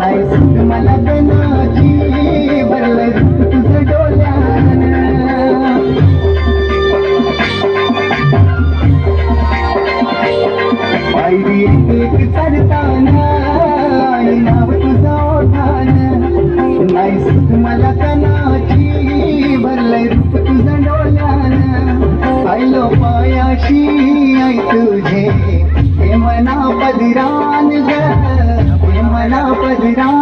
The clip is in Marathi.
भरलाय मला तनाची भरलाय तुझं डोळ्यानं. पायरी एक चढताना नाव तुझा ओठानं. नाहीस मला तनाची भरलाय तुझा डोळ्यानं. पाहिलो पायाशी आई तुझे हे मना पदरा Hare Ram